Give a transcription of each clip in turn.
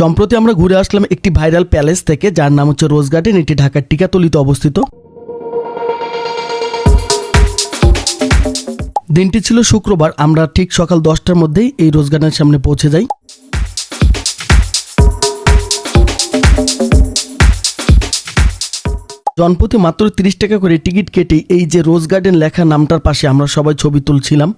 সম্প্রতি আমরা ঘুরে আসলাম একটি ভাইরাল প্যালেস থেকে, যার নাম হচ্ছে রোজ গার্ডেন এটি ঢাকার টিকাতলিতে অবস্থিত। দিনটি ছিল শুক্রবার, আমরা ঠিক সকাল দশটার মধ্যেই এই রোজ গার্ডেনের সামনে পৌঁছে যাই। জনপ্রতি মাত্র তিরিশ টাকা করে টিকিট কেটে এই যে রোজ গার্ডেন লেখা নামটার পাশে আমরা সবাই ছবি তুলছিলাম।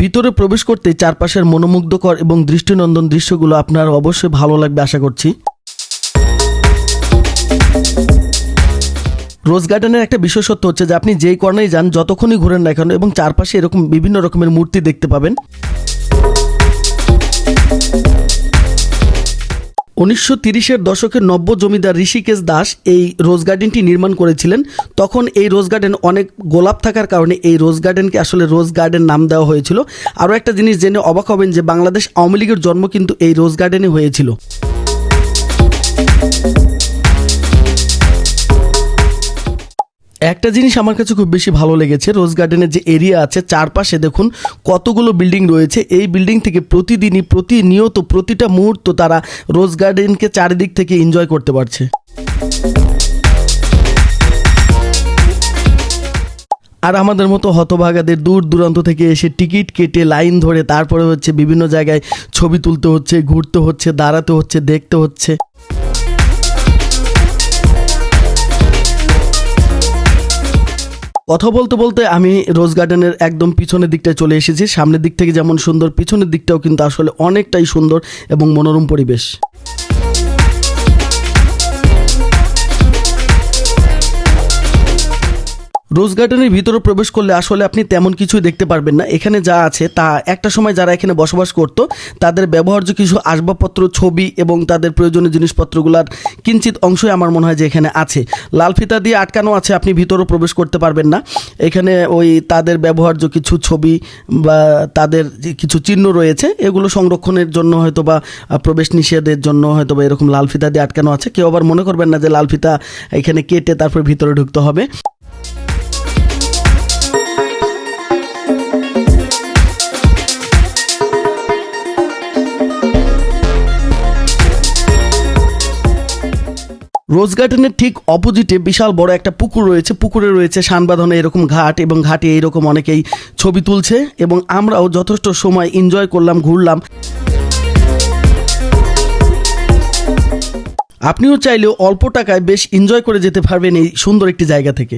ভিতরে প্রবেশ করতে চারপাশের মনোমুগ্ধকর এবং দৃষ্টিনন্দন দৃশ্যগুলো আপনার অবশ্যই ভালো লাগবে, আশা করছি। রোজ গার্ডেনের একটা বিশেষত্ব হচ্ছে যে আপনি যেই কর্নেই যান, যতক্ষণই ঘুরেন না কেন এবং চারপাশে এরকম বিভিন্ন রকমের মূর্তি দেখতে পাবেন। উনিশশো তিরিশের দশকে নব্য জমিদার ঋষিকেশ দাস এই রোজ গার্ডেনটি নির্মাণ করেছিলেন। তখন এই রোজ গার্ডেন অনেক গোলাপ থাকার কারণে এই রোজ গার্ডেনকে আসলে রোজ গার্ডেন নাম দেওয়া হয়েছিল। আরও একটা জিনিস জেনে অবাক হবেন যে বাংলাদেশ আওয়ামী লীগের জন্ম কিন্তু এই রোজ গার্ডেনে হয়েছিল। একটা জিনিস আমার কাছে খুব বেশি ভালো লেগেছে রোজ গার্ডেনের যে এরিয়া আছে, চারপাশে দেখুন কতগুলো বিল্ডিং রয়েছে। এই বিল্ডিং থেকে প্রতিদিনই, প্রতিনিয়ত প্রতিটা মুহূর্ত তারা রোজ গার্ডেনকে চারিদিক থেকে এনজয় করতে পারছে। আর আমাদের মতো হতভাগাদের দূর দূরান্ত থেকে এসে টিকিট কেটে লাইন ধরে তারপরে হচ্ছে বিভিন্ন জায়গায় ছবি তুলতে হচ্ছে, ঘুরতে হচ্ছে, দাঁড়াতে হচ্ছে, দেখতে হচ্ছে। কথা বলতে বলতে আমি রোজ গার্ডেনের একদম পিছনের দিকটায় চলে এসেছি। সামনের দিক থেকে যেমন সুন্দর, পিছনের দিকটাও কিন্তু আসলে অনেকটাই সুন্দর এবং মনোরম পরিবেশ। রোজ গার্ডেনের ভিতরে প্রবেশ করলে আসলে আপনি তেমন কিছুই দেখতে পারবেন না। এখানে যা আছে তা, একটা সময় যারা এখানে বসবাস করত, তাদের ব্যবহার্য কিছু আসবাবপত্র, ছবি এবং তাদের প্রয়োজনীয় জিনিসপত্রগুলোর কিঞ্চিত অংশই আমার মনে হয় যে এখানে আছে। লাল ফিতা দিয়ে আটকানো আছে, আপনি ভিতরেও প্রবেশ করতে পারবেন না। এখানে ওই তাদের ব্যবহার্য কিছু ছবি বা তাদের কিছু চিহ্ন রয়েছে, এগুলো সংরক্ষণের জন্য হয়তো বা প্রবেশ নিষেধের জন্য হয়তো বা এরকম লাল ফিতা দিয়ে আটকানো আছে। কেউ আবার মনে করবেন না যে লাল ফিতা এখানে কেটে তারপর ভিতরে ঢুকতে হবে। রোজ গার্ডেনের ঠিক অপোজিটে বিশাল বড় একটা পুকুর রয়েছে। পুকুরে রয়েছে সানবাঁধনে এরকম ঘাট এবং ঘাটে এইরকম অনেকেই ছবি তুলছে এবং আমরাও যথেষ্ট সময় এনজয় করলাম, ঘুরলাম। আপনিও চাইলেও অল্প টাকায় বেশ এনজয় করে যেতে পারবেন এই সুন্দর একটি জায়গা থেকে।